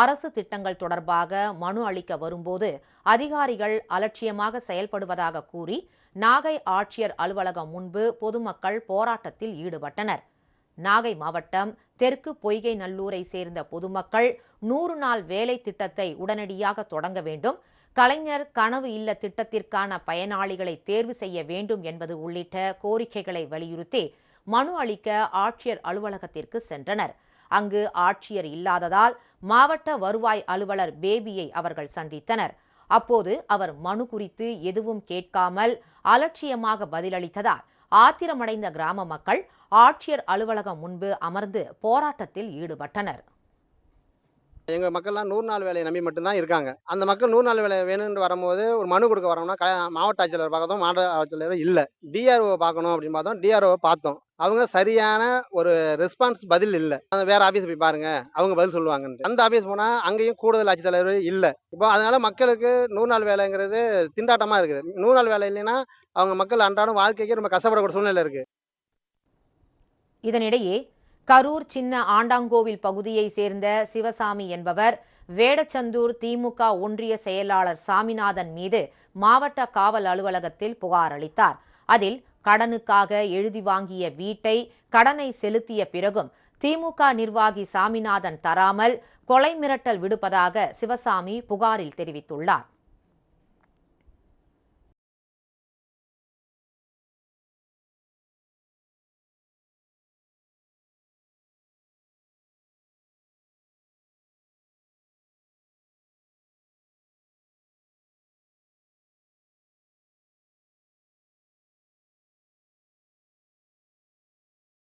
அரசு திட்டங்கள் தொடர்பாக மனு அளிக்க வரும்போது அதிகாரிகள் அலட்சியமாக செயல்படுவதாக கூறி நாகை ஆட்சியர் அலுவலகம் முன்பு பொதுமக்கள் போராட்டத்தில் ஈடுபட்டனர். நாகை மாவட்டம் தெற்கு பொய்கை நல்லூரை சேர்ந்த பொதுமக்கள் நூறு நாள் வேலை திட்டத்தை உடனடியாக தொடங்க வேண்டும் கலைஞர் கனவு இல்ல திட்டத்திற்கான பயனாளிகளை தேர்வு செய்ய வேண்டும் என்பது உள்ளிட்ட கோரிக்கைகளை வலியுறுத்தி மனு அளிக்க ஆட்சியர் அலுவலகத்திற்கு சென்றனர். அங்கு ஆட்சியர் இல்லாததால் மாவட்ட வருவாய் அலுவலர் பேபியை அவர்கள் சந்தித்தனர். அப்போது அவர் மனு குறித்து எதுவும் கேட்காமல் அலட்சியமாக பதிலளித்ததால் ஆத்திரமடைந்த கிராம மக்கள் ஆட்சியர் அலுவலகம் முன்பு அமர்ந்து போராட்டத்தில் ஈடுபட்டனர். எங்க மக்கள்லாம் நூறு நாள் வேலையை நம்பி மட்டும்தான் இருக்காங்க. அந்த மக்கள் நூறு நாள் வேலை வேணும்னு வரும்போது ஒரு மனு கொடுக்க வரோம்னா க மாவட்ட ஆட்சியாளர் பார்க்கறதும் மாவட்ட ஆட்சியாளர் இல்லை. டிஆர்ஓ பார்க்கணும் அப்படின்னு பார்த்தோம். டிஆர்ஓ பார்த்தோம். அவங்க சரியான ஒரு ரெஸ்பான்ஸ் பதில் இல்லை. வேற ஆஃபீஸ் போய் பாருங்க அவங்க பதில் சொல்லுவாங்கன்ட்டு. அந்த ஆஃபீஸ் போனால் அங்கேயும் கூடுதல் ஆட்சித்தலைவர் இல்லை. இப்போ அதனால மக்களுக்கு நூறு நாள் வேலைங்கிறது திண்டாட்டமாக இருக்குது. நூறு நாள் வேலை இல்லைன்னா அவங்க மக்கள் அன்றாடம் வாழ்க்கைக்கு ரொம்ப கஷ்டப்படக்கூடிய சூழ்நிலை இருக்கு. இதனிடையே கரூர் சின்ன ஆண்டாங்கோவில் பகுதியை சேர்ந்த சிவசாமி என்பவர் வேடச்சந்தூர் திமுக ஒன்றிய செயலாளர் சாமிநாதன் மீது மாவட்ட காவல் அலுவலகத்தில் புகார் அளித்தார். அதில் கடனுக்காக எழுதி வாங்கிய வீட்டை கடனை செலுத்திய பிறகும் திமுக நிர்வாகி சாமிநாதன் தராமல் கொலை மிரட்டல் விடுப்பதாக சிவசாமி புகாரில் தெரிவித்துள்ளார்.